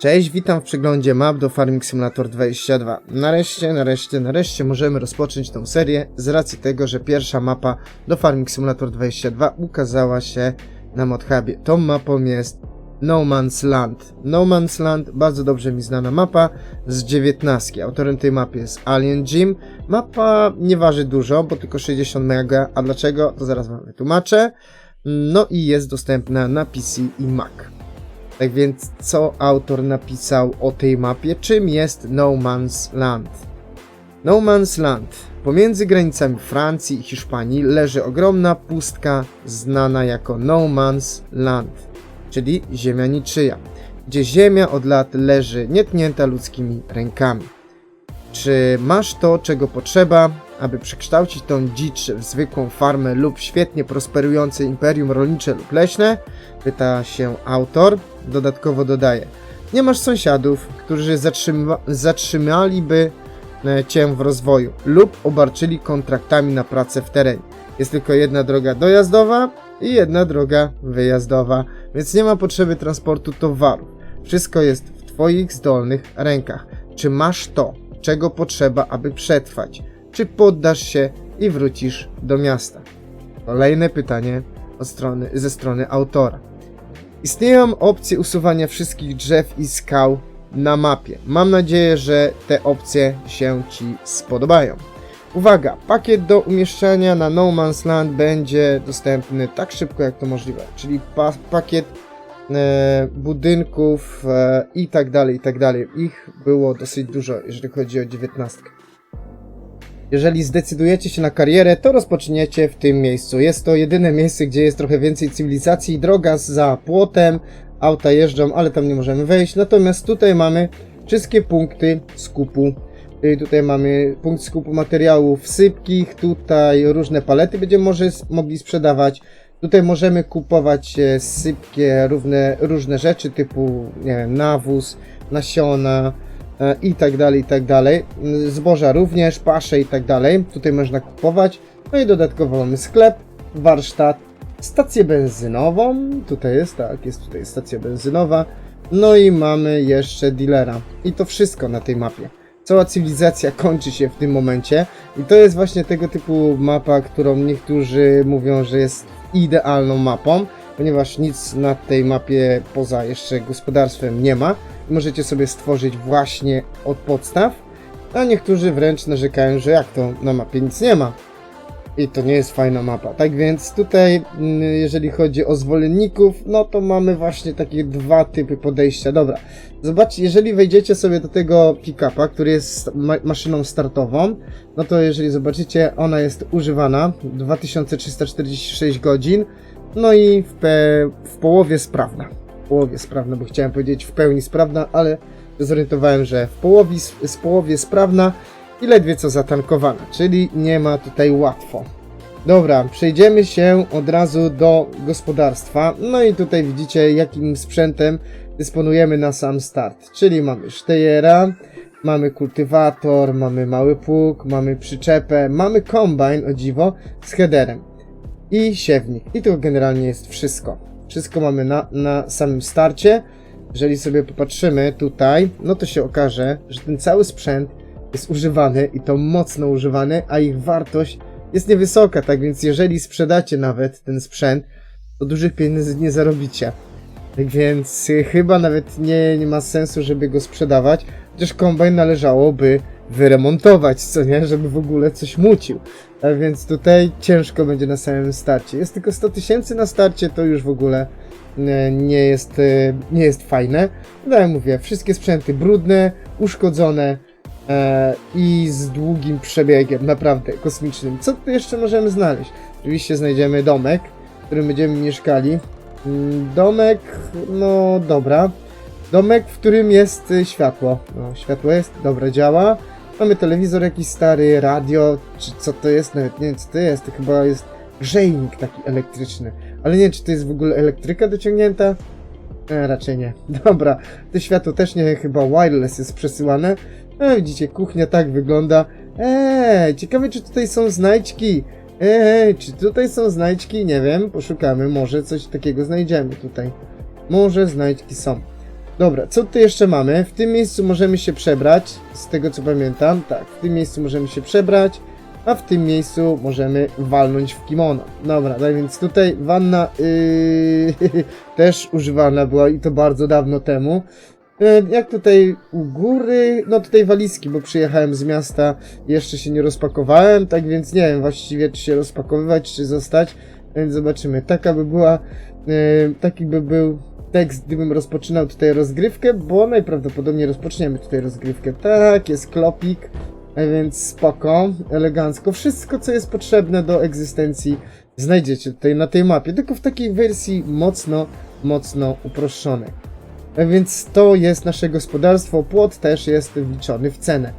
Cześć, witam w przeglądzie map do Farming Simulator 22. Nareszcie, nareszcie, nareszcie możemy rozpocząć tą serię z racji tego, że pierwsza mapa do Farming Simulator 22 ukazała się na ModHubie. Tą mapą jest No Man's Land. No Man's Land, bardzo dobrze mi znana mapa z 19. Autorem tej mapy jest Alien Jim. Mapa nie waży dużo, bo tylko 60 MB. A dlaczego? To zaraz wam wytłumaczę. No i jest dostępna na PC i Mac. Tak więc, co autor napisał o tej mapie? Czym jest No Man's Land? No Man's Land. Pomiędzy granicami Francji i Hiszpanii leży ogromna pustka znana jako No Man's Land, czyli ziemia niczyja, gdzie ziemia od lat leży nietknięta ludzkimi rękami. Czy masz to, czego potrzeba, aby przekształcić tą dzicz w zwykłą farmę lub świetnie prosperujące imperium rolnicze lub leśne? Pyta się autor. Dodatkowo dodaje. Nie masz sąsiadów, którzy zatrzyma- zatrzymaliby e, cię w rozwoju lub obarczyli kontraktami na pracę w terenie. Jest tylko jedna droga dojazdowa i jedna droga wyjazdowa, więc nie ma potrzeby transportu towarów. Wszystko jest w Twoich zdolnych rękach. Czy masz to, czego potrzeba, aby przetrwać? Czy poddasz się i wrócisz do miasta? Kolejne pytanie strony, ze strony autora. Istnieją opcje usuwania wszystkich drzew i skał na mapie. Mam nadzieję, że te opcje się Ci spodobają. Uwaga, pakiet do umieszczania na No Man's Land będzie dostępny tak szybko jak to możliwe, czyli pa pakiet e, budynków e, i tak dalej, i tak dalej. Ich było dosyć dużo, jeżeli chodzi o 19. Jeżeli zdecydujecie się na karierę, to rozpoczniecie w tym miejscu. Jest to jedyne miejsce, gdzie jest trochę więcej cywilizacji. Droga za płotem, auta jeżdżą, ale tam nie możemy wejść. Natomiast tutaj mamy wszystkie punkty skupu. Y, Tutaj mamy punkt skupu materiałów sypkich, tutaj różne palety będziemy może mogli sprzedawać. Tutaj możemy kupować e, sypkie, różne, różne rzeczy typu nie wiem, nawóz, nasiona, i tak dalej, i tak dalej. Mm, Zboża również, pasze i tak dalej. Tutaj można kupować. No i dodatkowo mamy sklep, warsztat, stację benzynową. Tutaj jest, tak, jest tutaj stacja benzynowa. No i mamy jeszcze dealera. I to wszystko na tej mapie. Cała cywilizacja kończy się w tym momencie. I to jest właśnie tego typu mapa, którą niektórzy mówią, że jest idealną mapą, ponieważ nic na tej mapie poza jeszcze gospodarstwem nie ma możecie sobie stworzyć właśnie od podstaw, a niektórzy wręcz narzekają, że jak to na mapie nic nie ma. I to nie jest fajna mapa. Tak więc tutaj, mm, jeżeli chodzi o zwolenników, no to mamy właśnie takie dwa typy podejścia. Dobra, zobaczcie, jeżeli wejdziecie sobie do tego pick-upa, który jest ma maszyną startową, no to jeżeli zobaczycie, ona jest używana 2346 godzin, no i w, pe- w połowie sprawna w połowie sprawna, bo chciałem powiedzieć w pełni sprawna, ale zorientowałem, że w połowie, z połowie sprawna i ledwie co zatankowana, czyli nie ma tutaj łatwo. Dobra, przejdziemy się od razu do gospodarstwa. No i tutaj widzicie, jakim sprzętem dysponujemy na sam start. Czyli mamy sztejera, mamy kultywator, mamy mały pług, mamy przyczepę, mamy kombajn, o dziwo, z headerem i siewnik. I to generalnie jest wszystko. Wszystko mamy na, na samym starcie. Jeżeli sobie popatrzymy tutaj, no to się okaże, że ten cały sprzęt jest używany i to mocno używany, a ich wartość jest niewysoka, tak więc jeżeli sprzedacie nawet ten sprzęt, to dużych pieniędzy nie zarobicie. Tak więc chyba nawet nie, nie ma sensu, żeby go sprzedawać, chociaż kombajn należałoby wyremontować, co nie, żeby w ogóle coś mucił. A więc tutaj ciężko będzie na samym starcie. Jest tylko 100 tysięcy na starcie, to już w ogóle e, nie jest, e, nie jest fajne. No jak mówię, wszystkie sprzęty brudne, uszkodzone e, i z długim przebiegiem, naprawdę kosmicznym. Co tu jeszcze możemy znaleźć? Oczywiście znajdziemy domek, w którym będziemy mieszkali. Mm, Domek, no dobra. Domek, w którym jest e, światło. No, światło jest, dobra, działa. Mamy telewizor jakiś stary, radio, czy co to jest, nawet nie wiem co to jest, to chyba jest grzejnik taki elektryczny. Ale nie wiem, czy to jest w ogóle elektryka dociągnięta? E, raczej nie. Dobra, to światło też nie, chyba wireless jest przesyłane. E, widzicie, kuchnia tak wygląda. Eee, ciekawe czy tutaj są znajdźki. Eee, czy tutaj są znajdźki? Nie wiem, poszukamy, może coś takiego znajdziemy tutaj. Może znajdźki są. Dobra, co tu jeszcze mamy? W tym miejscu możemy się przebrać, z tego co pamiętam. Tak, w tym miejscu możemy się przebrać, a w tym miejscu możemy walnąć w kimono. Dobra, tak więc tutaj wanna yy, też używana była i to bardzo dawno temu. E, Jak tutaj u góry, no tutaj walizki, bo przyjechałem z miasta, jeszcze się nie rozpakowałem, tak więc nie wiem właściwie czy się rozpakowywać, czy zostać, więc zobaczymy. Taka by była, e, taki by był tekst, gdybym rozpoczynał tutaj rozgrywkę, bo najprawdopodobniej rozpoczniemy tutaj rozgrywkę. Tak, jest klopik, a więc spoko, elegancko. Wszystko, co jest potrzebne do egzystencji znajdziecie tutaj na tej mapie, tylko w takiej wersji mocno, mocno uproszczonej. A więc to jest nasze gospodarstwo, płot też jest wliczony w cenę.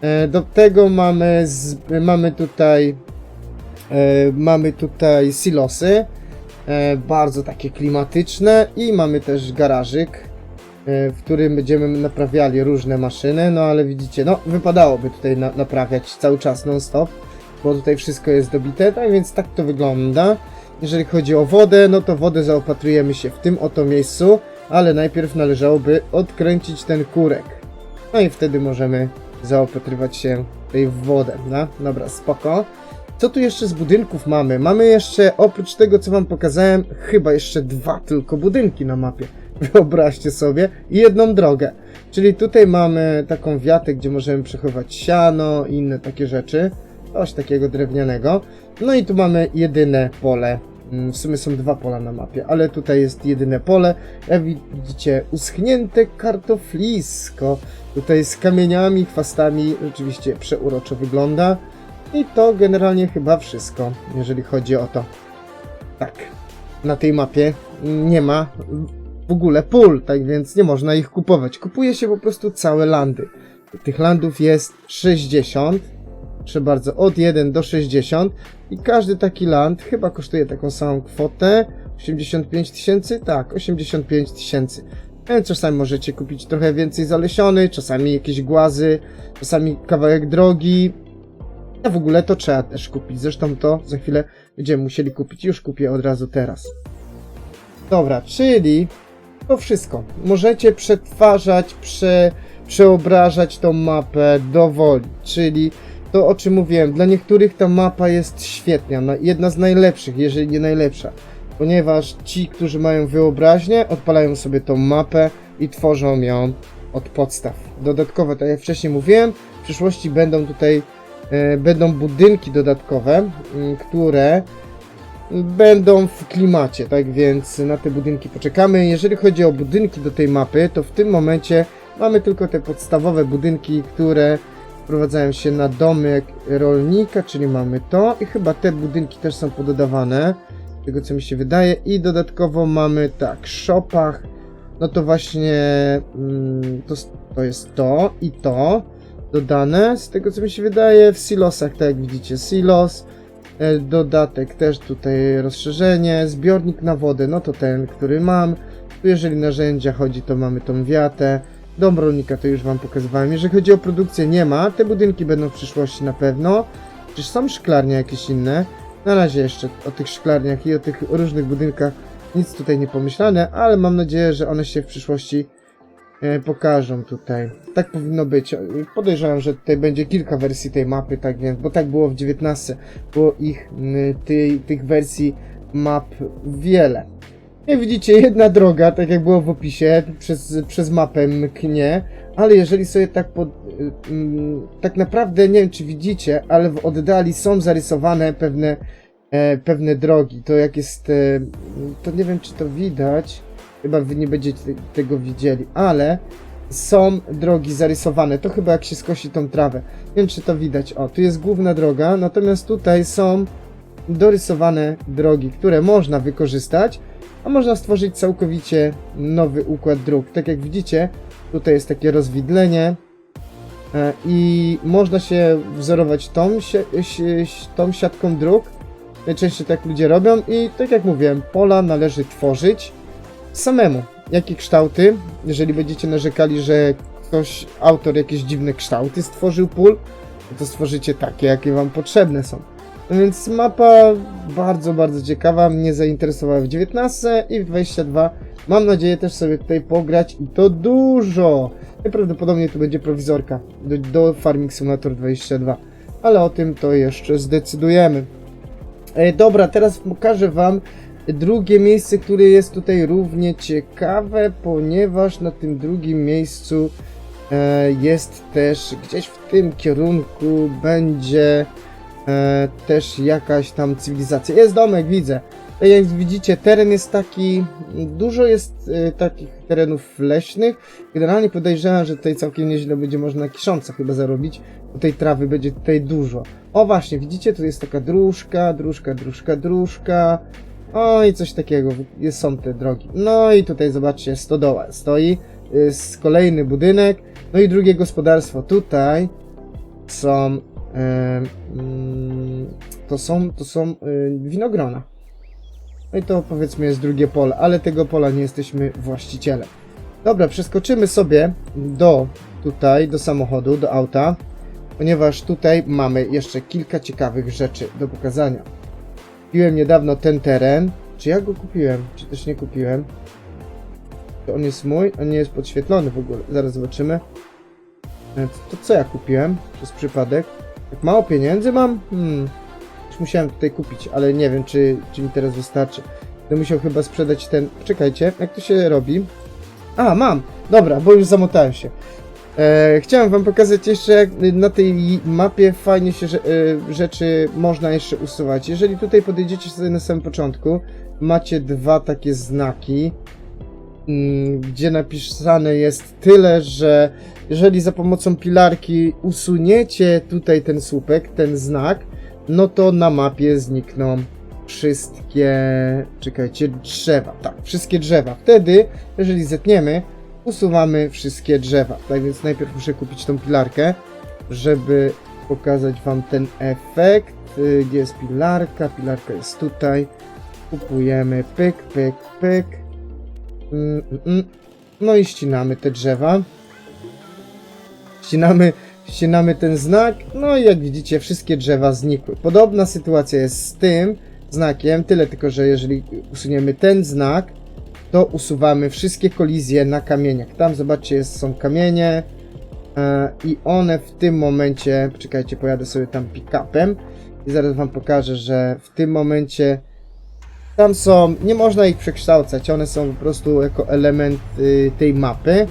E, Do tego mamy, z, mamy tutaj e, mamy tutaj silosy, e, bardzo takie klimatyczne i mamy też garażyk, e, w którym będziemy naprawiali różne maszyny, no ale widzicie, no wypadałoby tutaj na, naprawiać cały czas non stop, bo tutaj wszystko jest dobite, tak więc tak to wygląda. Jeżeli chodzi o wodę, no to wodę zaopatrujemy się w tym oto miejscu, ale najpierw należałoby odkręcić ten kurek. No i wtedy możemy zaopatrywać się tej wodę, no? Dobra, spoko. Co tu jeszcze z budynków mamy? Mamy jeszcze, oprócz tego co wam pokazałem, chyba jeszcze dwa tylko budynki na mapie. Wyobraźcie sobie. I jedną drogę. Czyli tutaj mamy taką wiatę, gdzie możemy przechowywać siano i inne takie rzeczy. Coś takiego drewnianego. No i tu mamy jedyne pole. Mm, W sumie są dwa pola na mapie, ale tutaj jest jedyne pole. Jak widzicie, uschnięte kartoflisko. Tutaj z kamieniami, chwastami. Rzeczywiście przeuroczo wygląda. I to generalnie chyba wszystko, jeżeli chodzi o to. Tak, na tej mapie nie ma w ogóle pól, tak więc nie można ich kupować. Kupuje się po prostu całe landy. Tych landów jest 60. Proszę bardzo, od 1 do 60 i każdy taki land chyba kosztuje taką samą kwotę. 85 tysięcy? Tak, 85 tysięcy. Więc czasami możecie kupić trochę więcej zalesiony, czasami jakieś głazy, czasami kawałek drogi. A w ogóle to trzeba też kupić. Zresztą to za chwilę będziemy musieli kupić. Już kupię od razu teraz. Dobra, czyli to wszystko. Możecie przetwarzać, prze, przeobrażać tą mapę dowoli. Czyli to o czym mówiłem, dla niektórych ta mapa jest świetna, na- jedna z najlepszych, jeżeli nie najlepsza. Ponieważ ci, którzy mają wyobraźnię, odpalają sobie tą mapę i tworzą ją od podstaw. Dodatkowo, tak jak wcześniej mówiłem, w przyszłości będą tutaj będą budynki dodatkowe, które będą w klimacie, tak więc na te budynki poczekamy. Jeżeli chodzi o budynki do tej mapy, to w tym momencie mamy tylko te podstawowe budynki, które wprowadzają się na domek rolnika, czyli mamy to i chyba te budynki też są pododawane, tego co mi się wydaje. I dodatkowo mamy tak, shopach, no to właśnie mm, to, to jest to i to dodane, z tego co mi się wydaje, w silosach, tak jak widzicie, silos, e, dodatek też tutaj rozszerzenie, zbiornik na wodę, no to ten, który mam, tu jeżeli narzędzia chodzi, to mamy tą wiatę, dom rolnika to już wam pokazywałem, jeżeli chodzi o produkcję nie ma, te budynki będą w przyszłości na pewno, czyż są szklarnie jakieś inne, na razie jeszcze o tych szklarniach i o tych różnych budynkach nic tutaj nie pomyślane, ale mam nadzieję, że one się w przyszłości pokażą tutaj. Tak powinno być. E, Podejrzewam, że tutaj będzie kilka wersji tej mapy, tak więc, bo tak było w 19. Było ich, tych wersji map wiele. Jak widzicie, jedna droga, tak jak było w opisie, przez, przez mapę mknie, ale jeżeli sobie tak pod, mm, tak naprawdę, nie wiem czy widzicie, ale w oddali są zarysowane pewne, e, pewne drogi. To jak jest, e, to nie wiem czy to widać, chyba wy nie będziecie te- tego widzieli, ale są drogi zarysowane. To chyba jak się skosi tą trawę. Nie wiem czy to widać. O, tu jest główna droga, natomiast tutaj są dorysowane drogi, które można wykorzystać, a można stworzyć całkowicie nowy układ dróg. Tak jak widzicie, tutaj jest takie rozwidlenie e, i można się wzorować tą, tą siatką dróg. Najczęściej tak ludzie robią i tak jak mówiłem, pola należy tworzyć samemu. Jakie kształty? Jeżeli będziecie narzekali, że ktoś, autor jakieś dziwne kształty stworzył pól, to stworzycie takie, jakie wam potrzebne są. Więc mapa bardzo, bardzo ciekawa, mnie zainteresowała w 19 i w 22 Mam nadzieję też sobie tutaj pograć i to dużo. Najprawdopodobniej to będzie prowizorka do, do Farming Simulator 22, ale o tym to jeszcze zdecydujemy. E, dobra, teraz pokażę Wam drugie miejsce, które jest tutaj równie ciekawe, ponieważ na tym drugim miejscu e, jest też gdzieś w tym kierunku będzie e, też jakaś tam cywilizacja. Jest domek, widzę. Tak Jak widzicie, teren jest taki, dużo jest e, takich terenów leśnych. Generalnie podejrzewam, że tutaj całkiem nieźle będzie można na kiszącach chyba zarobić, bo tej trawy będzie tutaj dużo. O właśnie, widzicie, tu jest taka dróżka, dróżka, dróżka, dróżka. O i coś takiego, jest, są te drogi. No i tutaj zobaczcie, stodoła stoi, jest kolejny budynek, no i drugie gospodarstwo. Tutaj są, em, mm, to są, to są y, winogrona. No i to powiedzmy jest drugie pole, ale tego pola nie jesteśmy właścicielem. Dobra, przeskoczymy sobie do tutaj, do samochodu, do auta, ponieważ tutaj mamy jeszcze kilka ciekawych rzeczy do pokazania. Kupiłem niedawno ten teren. Czy ja go kupiłem? Czy też nie kupiłem? Czy on jest mój? On nie jest podświetlony w ogóle. Zaraz zobaczymy. E, To co ja kupiłem? Przez przypadek? Jak mało pieniędzy mam? Hmm. Już musiałem tutaj kupić, ale nie wiem, czy, czy mi teraz wystarczy. Będę musiał chyba sprzedać ten... Czekajcie, jak to się robi? A, mam! Dobra, bo już zamotałem się. E, chciałem wam pokazać jeszcze, jak na tej mapie fajnie się rze- e, rzeczy można jeszcze usuwać. Jeżeli tutaj podejdziecie sobie na samym początku, macie dwa takie znaki, mm, gdzie napisane jest tyle, że jeżeli za pomocą pilarki usuniecie tutaj ten słupek, ten znak, no to na mapie znikną wszystkie, czekajcie, drzewa, tak, wszystkie drzewa. Wtedy, jeżeli zetniemy, usuwamy wszystkie drzewa. Tak więc najpierw muszę kupić tą pilarkę, żeby pokazać Wam ten efekt. Y, Gdzie jest pilarka? Pilarka jest tutaj. Kupujemy, pyk, pyk, pyk. Mm, mm, mm. No i ścinamy te drzewa. Ścinamy, ścinamy ten znak. No i jak widzicie, wszystkie drzewa znikły. Podobna sytuacja jest z tym znakiem, tyle tylko, że jeżeli usuniemy ten znak, to usuwamy wszystkie kolizje na kamieniach. Tam zobaczcie, jest, są kamienie e, i one w tym momencie, poczekajcie, pojadę sobie tam pick-upem i zaraz wam pokażę, że w tym momencie tam są, nie można ich przekształcać, one są po prostu jako element y, tej mapy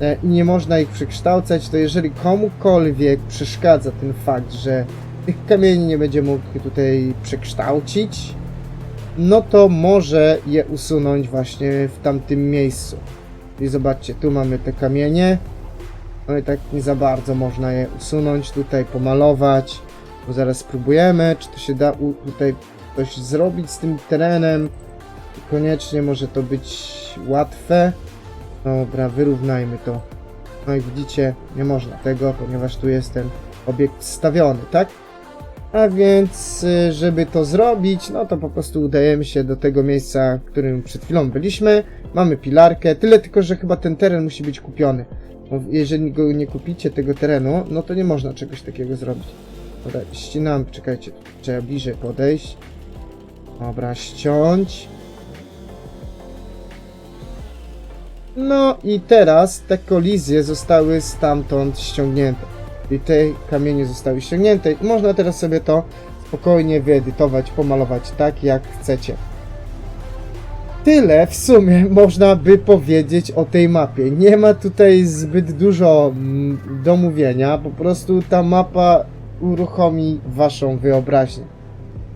e, i nie można ich przekształcać, to jeżeli komukolwiek przeszkadza ten fakt, że tych kamieni nie będzie mógł tutaj przekształcić, no to może je usunąć właśnie w tamtym miejscu. I zobaczcie, tu mamy te kamienie. No i tak nie za bardzo można je usunąć, tutaj pomalować. Bo zaraz spróbujemy, czy to się da tutaj coś zrobić z tym terenem. Koniecznie może to być łatwe. Dobra, wyrównajmy to. No i widzicie, nie można tego, ponieważ tu jest ten obiekt stawiony, tak? A więc, y, żeby to zrobić, no to po prostu udajemy się do tego miejsca, w którym przed chwilą byliśmy. Mamy pilarkę, tyle tylko, że chyba ten teren musi być kupiony. Bo jeżeli go nie kupicie, tego terenu, no to nie można czegoś takiego zrobić. Dobra, ścinam, czekajcie, trzeba bliżej podejść. Dobra, ściąć. No i teraz te kolizje zostały stamtąd ściągnięte. I te kamienie zostały ściągnięte i można teraz sobie to spokojnie wyedytować, pomalować tak jak chcecie. Tyle w sumie można by powiedzieć o tej mapie. Nie ma tutaj zbyt dużo mm, do mówienia, po prostu ta mapa uruchomi waszą wyobraźnię.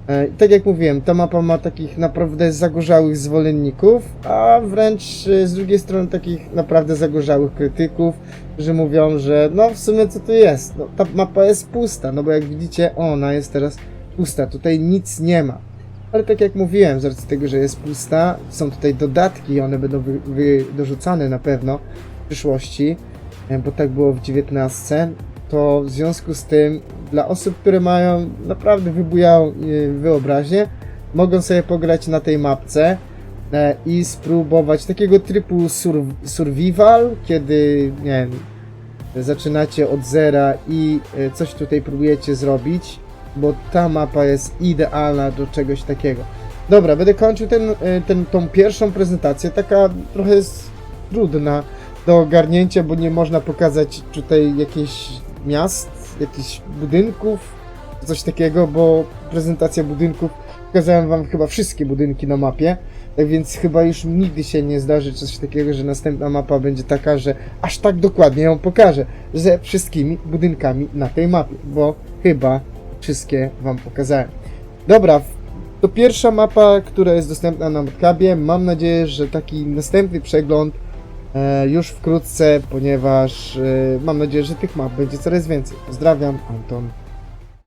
E, Tak jak mówiłem, ta mapa ma takich naprawdę zagorzałych zwolenników, a wręcz e, z drugiej strony takich naprawdę zagorzałych krytyków, że mówią, że no w sumie co to jest? No, ta mapa jest pusta, no bo jak widzicie, ona jest teraz pusta, tutaj nic nie ma. Ale tak jak mówiłem, z racji tego, że jest pusta, są tutaj dodatki, one będą wy, wy, dorzucane na pewno w przyszłości, e, bo tak było w 19, to w związku z tym dla osób, które mają naprawdę wybujałą e, wyobraźnię, mogą sobie pograć na tej mapce e, i spróbować takiego trybu sur survival, kiedy nie wiem, zaczynacie od zera i e, coś tutaj próbujecie zrobić, bo ta mapa jest idealna do czegoś takiego. Dobra, będę kończył ten, y, ten, tą pierwszą prezentację, taka trochę jest trudna do ogarnięcia, bo nie można pokazać tutaj jakichś miast, jakichś budynków, coś takiego, bo prezentacja budynków, pokazałem wam chyba wszystkie budynki na mapie, tak więc chyba już nigdy się nie zdarzy coś takiego, że następna mapa będzie taka, że aż tak dokładnie ją pokażę, ze wszystkimi budynkami na tej mapie, bo chyba wszystkie wam pokazałem. Dobra, to pierwsza mapa, która jest dostępna na Modcabie. Mam nadzieję, że taki następny przegląd już wkrótce, ponieważ e, mam nadzieję, że tych map będzie coraz więcej. Pozdrawiam, Anton.